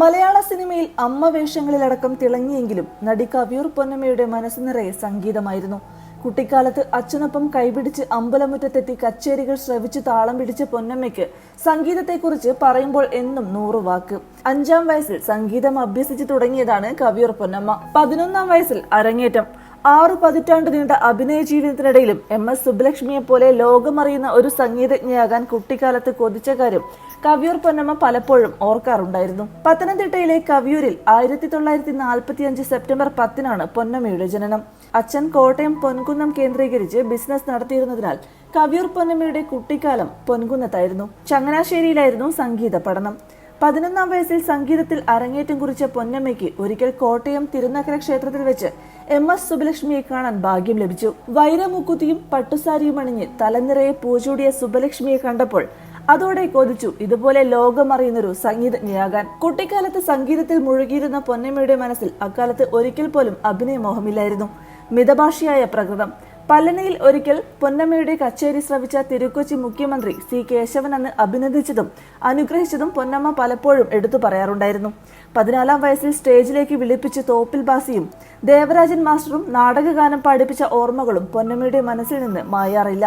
മലയാള സിനിമയിൽ അമ്മ വേഷങ്ങളിലടക്കം തിളങ്ങിയെങ്കിലും നടി കവിയൂർ പൊന്നമ്മയുടെ മനസ്സ് നിറയെ സംഗീതമായിരുന്നു. കുട്ടിക്കാലത്ത് അച്ഛനൊപ്പം കൈപിടിച്ച് അമ്പലമുറ്റത്തെത്തി കച്ചേരികൾ ശ്രവിച്ച് താളം പിടിച്ച പൊന്നമ്മയ്ക്ക് സംഗീതത്തെക്കുറിച്ച് പറയുമ്പോൾ എന്നും നൂറു വാക്ക്. അഞ്ചാം വയസ്സിൽ സംഗീതം അഭ്യസിച്ചു തുടങ്ങിയതാണ് കവിയൂർ പൊന്നമ്മ. പതിനൊന്നാം വയസ്സിൽ അരങ്ങേറ്റം. ആറു പതിറ്റാണ്ട് നീണ്ട അഭിനയ ജീവിതത്തിനിടയിലും എം എസ് സുബ്ബലക്ഷ്മിയെ പോലെ ലോകമറിയുന്ന ഒരു സംഗീതജ്ഞയാകാൻ കുട്ടിക്കാലത്ത് കൊതിച്ച കാര്യം കവിയൂർ പൊന്നമ്മ പലപ്പോഴും ഓർക്കാറുണ്ടായിരുന്നു. പത്തനംതിട്ടയിലെ കവിയൂരിൽ ആയിരത്തി തൊള്ളായിരത്തി നാൽപ്പത്തി അഞ്ച് സെപ്റ്റംബർ പത്തിനാണ് പൊന്നമ്മയുടെ ജനനം. അച്ഛൻ കോട്ടയം പൊൻകുന്നം കേന്ദ്രീകരിച്ച് ബിസിനസ് നടത്തിയിരുന്നതിനാൽ കവിയൂർ പൊന്നമ്മയുടെ കുട്ടിക്കാലം പൊൻകുന്നത്തായിരുന്നു. ചങ്ങനാശ്ശേരിയിലായിരുന്നു സംഗീത പഠനം. പതിനൊന്നാം വയസ്സിൽ സംഗീതത്തിൽ അരങ്ങേറ്റം കുറിച്ച പൊന്നമ്മയ്ക്ക് ഒരിക്കൽ കോട്ടയം തിരുനക്കര ക്ഷേത്രത്തിൽ വെച്ച് എം എസ് സുബലക്ഷ്മിയെ കാണാൻ ഭാഗ്യം ലഭിച്ചു. വൈരമുക്കുത്തിയും പട്ടുസാരിയും അണിഞ്ഞ് തലനിറയെ പൂചൂടിയ സുബലക്ഷ്മിയെ കണ്ടപ്പോൾ അതോടെ കൊതിച്ചു. ഇതുപോലെ ലോകമറിയുന്നൊരു സംഗീതജ്ഞയാകാൻ. കുട്ടിക്കാലത്ത് സംഗീതത്തിൽ മുഴുകിയിരുന്ന പൊന്നമ്മയുടെ മനസ്സിൽ അക്കാലത്ത് ഒരിക്കൽ പോലും അഭിനയമോഹമില്ലായിരുന്നു. മിതഭാഷിയായ പ്രകൃതം. പല്ലനയിൽ ഒരിക്കൽ പൊന്നമ്മയുടെ കച്ചേരി ശ്രവിച്ച തിരുക്കൊച്ചി മുഖ്യമന്ത്രി സി കേശവൻ അന്ന് അഭിനന്ദിച്ചതും അനുഗ്രഹിച്ചതും പൊന്നമ്മ പലപ്പോഴും എടുത്തു പറയാറുണ്ടായിരുന്നു. പതിനാലാം വയസ്സിൽ സ്റ്റേജിലേക്ക് വിളിപ്പിച്ച് തോപ്പിൽ ബാസിയും ദേവരാജൻ മാസ്റ്ററും നാടകഗാനം പഠിപ്പിച്ച ഓർമ്മകളും പൊന്നമ്മയുടെ മനസ്സിൽ നിന്ന് മായാറില്ല.